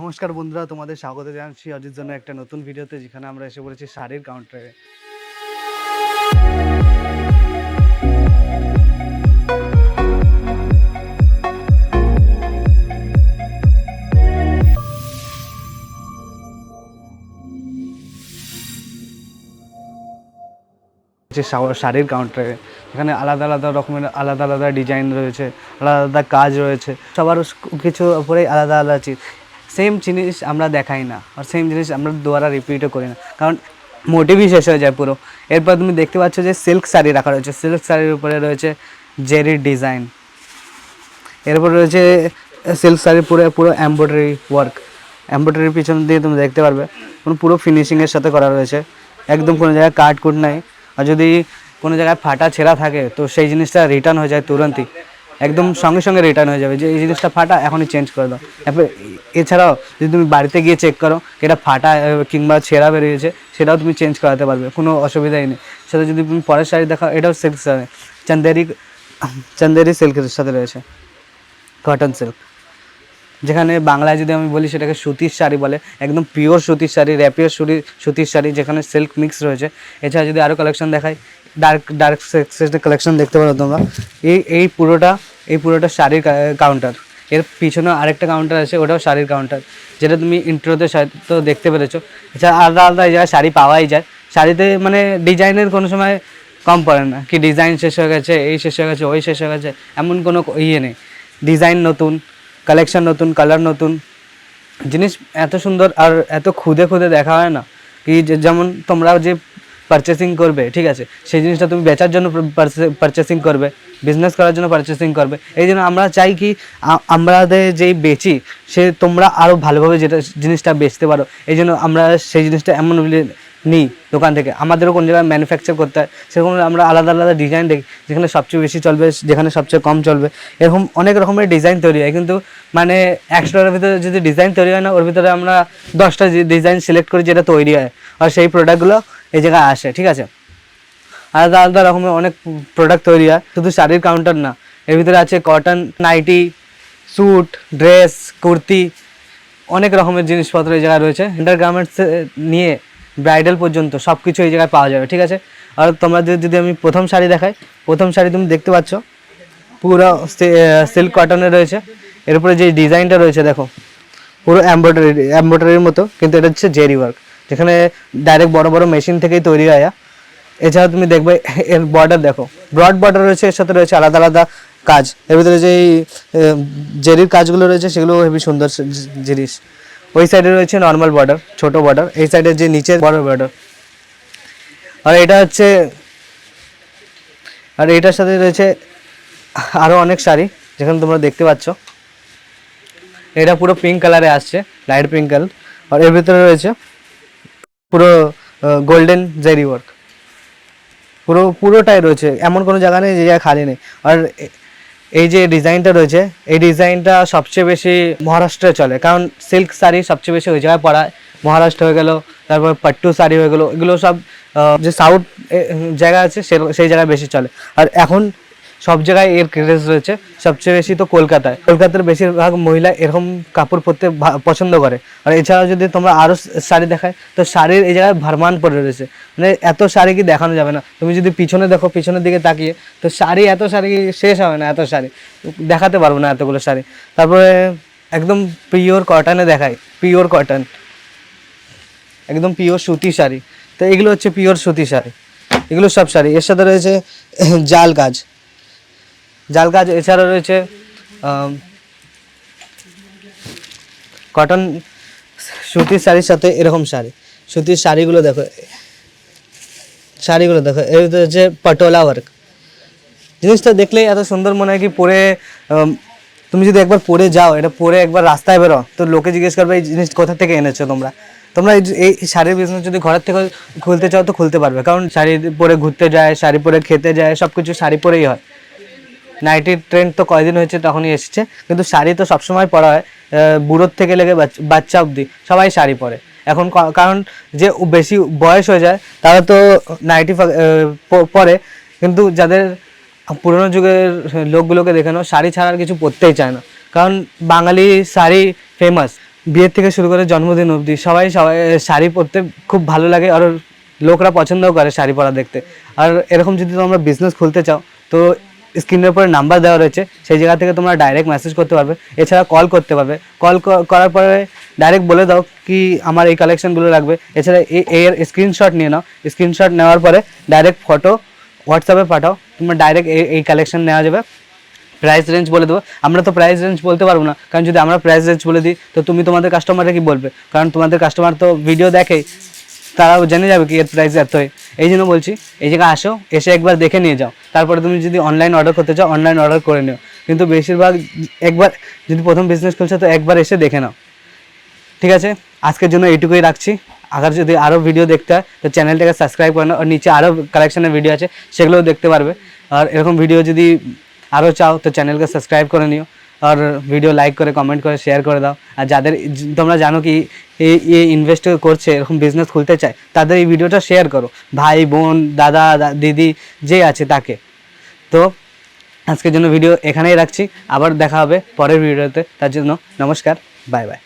নমস্কার বন্ধুরা, তোমাদের স্বাগত জানাচ্ছি অজিত জন্য একটা নতুন ভিডিওতে, যেখানে আমরা এসে পড়েছি শাড়ির কাউন্টারে শাড়ির কাউন্টারে এখানে আলাদা আলাদা রকমের, আলাদা আলাদা ডিজাইন রয়েছে, আলাদা আলাদা কাজ রয়েছে। সবার কিছু উপরেই আলাদা আলাদা চিজ সেম জিনিস আমরা দেখাই না আর সেম জিনিস আমরা দুয়ারা রিপিটও করি না। কারণ মোটিভই শেষ হয়ে যায় পুরো। এরপর তুমি দেখতে পাচ্ছ যে সিল্ক শাড়ি রাখা রয়েছে। সিল্ক শাড়ির উপরে রয়েছে জেরির ডিজাইন এরপর রয়েছে সিল্ক শাড়ির পুরো পুরো এমব্রয়ডারি ওয়ার্ক এমব্রয়ডারির পিছন দিয়ে তুমি দেখতে পারবে, কোনো পুরো ফিনিশিংয়ের সাথে করা রয়েছে। একদম কোনো জায়গায় কাট কুট নাই। আর যদি কোনো জায়গায় ফাটা ছেঁড়া থাকে, তো সেই জিনিসটা রিটার্ন হয়ে যায় তুরন্তই একদম সঙ্গে সঙ্গে রিটার্ন হয়ে যাবে। যে এই জিনিসটা ফাটা, এখনই চেঞ্জ করে দাও। এরপর এছাড়াও যদি তুমি বাড়িতে গিয়ে চেক করো এটা ফাটা কিংবা ছেঁড়া বেরিয়েছে, সেটাও তুমি চেঞ্জ করাতে পারবে, কোনো অসুবিধাই নেই। সেটা যদি তুমি পরের শাড়ি দেখাও, এটাও সিল্ক শাড়ি। চান্দেরি চান্দেরি সিল্কের সাথে রয়েছে। কটন সিল্ক যেখানে বাংলায় যদি আমি বলি, সেটাকে সুতির শাড়ি বলে। একদম পিওর সুতির শাড়ি র্যাপিওর সুতি সুতির শাড়ি, যেখানে সিল্ক মিক্স রয়েছে। এছাড়া যদি আরও কালেকশন দেখাই ডার্ক ডার্ক সেক্সের কালেকশন দেখতে পারো তোমরা। এই এই পুরোটা এই পুরোটা শাড়ির কাউন্টার এর পিছনে আরেকটা কাউন্টার আছে, ওটাও শাড়ির কাউন্টার যেটা তুমি ইন্ট্রোতে তো দেখতে পেরেছ। এছাড়া আলাদা আলাদা এই জায়গায় শাড়ি পাওয়াই যায়। শাড়িতে মানে ডিজাইনের কোনো সময় কম পড়ে না। কি ডিজাইন শেষ হয়ে গেছে, এই শেষ হয়ে গেছে, ওই শেষ হয়ে গেছে, এমন কোনো ইয়ে নেই। ডিজাইন নতুন কালেকশন নতুন কালার নতুন। জিনিস এত সুন্দর আর এত খুদে খুদে দেখা হয় না। কি যেমন তোমরা যে পারচেসিং করবে, ঠিক আছে? সেই জিনিসটা তুমি বেচার জন্য পারচেসিং করবে বিজনেস করার জন্য পারচেসিং করবে। এই জন্য আমরা চাই কি আমাদের যেই বেচি, সে তোমরা আরও ভালোভাবে যেটা জিনিসটা বেচতে পারো। এই জন্য আমরা সেই জিনিসটা এমন নিই দোকান থেকে। আমাদেরও কোন জায়গায় ম্যানুফ্যাকচার করতে হয়, সেরকম আমরা আলাদা আলাদা ডিজাইন দেখি, যেখানে সবচেয়ে বেশি চলবে, যেখানে সবচেয়ে কম চলবে। এরকম অনেক রকমের ডিজাইন তৈরি হয়, কিন্তু মানে একশোটার ভিতরে যদি ডিজাইন তৈরি হয় না, ওর ভিতরে আমরা দশটা ডিজাইন সিলেক্ট করি যেটা তৈরি হয়, আর সেই প্রোডাক্টগুলো এই জায়গায় আসে, ঠিক আছে? আলাদা আলাদা রকমের অনেক প্রোডাক্ট তৈরি হয়, শুধু শাড়ির কাউন্টার না। এর ভিতরে আছে cotton nighty suit dress kurti অনেক রকমের জিনিসপত্র এই জায়গায় রয়েছে। ইন্টার গার্মেন্টস নিয়ে ব্রাইডাল পর্যন্ত সব কিছু এই জায়গায় পাওয়া যাবে, ঠিক আছে? আর তোমরা যদি আমি প্রথম শাড়ি দেখাই, প্রথম শাড়ি তুমি দেখতে পাচ্ছ, পুরো সিল্ক কটনের রয়েছে। এর উপরে যে ডিজাইনটা রয়েছে, দেখো, পুরো এমব্রয়ডারি এমব্রয়ডারির মতো, কিন্তু এটা হচ্ছে জেরি ওয়ার্ক যেখানে ডাইরেক্ট বড় বড় মেশিন থেকেই তৈরি হয় এছাড়া তুমি দেখবে, এর বর্ডার দেখো ব্রড বর্ডার রয়েছে, এর সাথে রয়েছে আলাদা আলাদা কাজ। এর ভিতরে যে জেরির কাজগুলো রয়েছে সেগুলো হেবি সুন্দর জিনিস। ওই সাইডে রয়েছে নর্মাল বর্ডার ছোট বর্ডার এই সাইডে যে নিচের বড় বর্ডার আর এটা হচ্ছে, আর এটার সাথে রয়েছে আরও অনেক শাড়ি, যেখানে তোমরা দেখতে পাচ্ছ। এটা পুরো পিঙ্ক কালারে আসছে লাইট পিঙ্ক কালার আর এর ভিতরে রয়েছে পুরো গোল্ডেন জেরি ওয়ার্ক পুরো, পুরোটাই রয়েছে। এমন কোনো জায়গা নেই যে জায়গায় খালি নেই। আর এই যে ডিজাইনটা রয়েছে, এই ডিজাইনটা সবচেয়ে বেশি মহারাষ্ট্রে চলে। কারণ সিল্ক শাড়ি সবচেয়ে বেশি ওই জায়গায় পড়ায়। মহারাষ্ট্র হয়ে গেল, তারপর পাট্টু শাড়ি হয়ে গেলো, এগুলো সব যে সাউথ জায়গা আছে সেই জায়গায় বেশি চলে। আর এখন সব জায়গায় এর ক্রেজ রয়েছে। সবচেয়ে বেশি তো কলকাতায়। কলকাতার বেশিরভাগ মহিলা এরকম কাপড় পরতে পছন্দ করে। আর এছাড়াও যদি তোমরা আরও শাড়ি দেখায়, তো শাড়ির এই জায়গায় ভারমান পরে রয়েছে। মানে এত শাড়ি কি দেখানো যাবে না। তুমি যদি পিছনে দেখো, পিছনের দিকে তাকিয়ে, তো শাড়ি, এত শাড়ি শেষ হবে না, এত শাড়ি? দেখাতে পারব না এতগুলো শাড়ি। তারপরে একদম পিওর কটনে দেখায়। পিওর কটন একদম পিওর সুতি শাড়ি। তো এগুলো হচ্ছে পিওর সুতি শাড়ি। এগুলো সব শাড়ি। এর সাথে রয়েছে জাল কাজ। জাল কাজ এছাড়া রয়েছে কটন সুতির শাড়ির সাথে এরকম শাড়ি। সুতির শাড়িগুলো দেখো শাড়িগুলো দেখো এর হচ্ছে পটোলা ওয়ার্ক জিনিসটা দেখলেই এত সুন্দর মনে হয় কি পরে তুমি যদি একবার পরে যাও, এটা পরে একবার রাস্তায় বেরো, তো লোকে জিজ্ঞেস করবে এই জিনিস কোথা থেকে এনেছো তোমরা? তোমরা এই শাড়ির বিজনেস যদি ঘরের থেকে খুলতে চাও তো খুলতে পারবে, কারণ শাড়ি পরে ঘুরতে যায়, শাড়ি পরে খেতে যায় সব কিছু শাড়ি পরেই হয়। নাইটির ট্রেন্ড তো কয়দিন হয়েছে তখনই এসেছে, কিন্তু শাড়ি তো সবসময় পরা হয় বুড়োর থেকে লেগে বাচ্চা অবধি, সবাই শাড়ি পরে। এখন কারণ যে বেশি বয়স হয়ে যায়, তারা তো নাইটি পরে, কিন্তু যাদের পুরোনো যুগের লোকগুলোকে দেখে নাও শাড়ি ছাড়া আর কিছু পরতেই চায় না। কারণ বাঙালি শাড়ি ফেমাস বিয়ের থেকে শুরু করে জন্মদিন অবধি সবাই সবাই শাড়ি পরতে খুব ভালো লাগে, আর লোকরা পছন্দও করে শাড়ি পরা দেখতে। আর এরকম যদি তোমরা বিজনেস খুলতে চাও, তো স্ক্রিনের উপরে নাম্বার দেওয়া রয়েছে, সেই জায়গা থেকে তোমরা ডাইরেক্ট মেসেজ করতে পারবে, এছাড়া কল করতে পারবে। কল করার পরে ডাইরেক্ট বলে দাও কি আমার এই কালেকশনগুলো লাগবে। এছাড়া এর স্ক্রিনশট নিয়ে নাও। স্ক্রিনশট নেওয়ার পরে ডাইরেক্ট ফটো হোয়াটসঅ্যাপে পাঠাও। তোমরা ডাইরেক্ট এই কালেকশন নেওয়া যাবে। প্রাইস রেঞ্জ বলে দেবো। আমরা তো প্রাইস রেঞ্জ বলতে পারব না। কারণ যদি আমরা প্রাইস রেঞ্জ বলে দিই, তো তুমি তোমাদের কাস্টমাররা কি বলবে? কারণ তোমাদের কাস্টমার তো ভিডিও দেখেই তারাও জেনে যাবে কি এর প্রাইস এত। এই জন্য বলছি, এই জায়গায় আসো, এসে একবার দেখে নিয়ে যাও। তারপরে তুমি যদি অনলাইন অর্ডার করতে চাও অনলাইন অর্ডার করে নিও। কিন্তু বেশিরভাগ একবার, যদি প্রথম বিজনেস খুলছো, তো একবার এসে দেখে নাও। ঠিক আছে? আজকের জন্য এইটুকুই রাখছি। আগার যদি আরও ভিডিও দেখতে হয়, তো চ্যানেলটাকে সাবস্ক্রাইব করে নাও। আর নিচে আরও কালেকশনের ভিডিও আছে, সেগুলোও দেখতে পারবে। আর এরকম ভিডিও যদি আরও চাও, তো চ্যানেলকে সাবস্ক্রাইব করে নিও। আর ভিডিও লাইক করে কমেন্ট করে শেয়ার করে দাও। আর যাদের, তোমরা জানো কি এই ইনভেস্ট করছে, এরকম বিজনেস খুলতে চায়, তাদের এই ভিডিওটা শেয়ার করো। ভাই, বোন, দাদা দিদি, যে আছে তাকে। তো, আজকের জন্য ভিডিও এখানেই রাখছি। আবার দেখা হবে পরের ভিডিওতে তার জন্য নমস্কার বাই বাই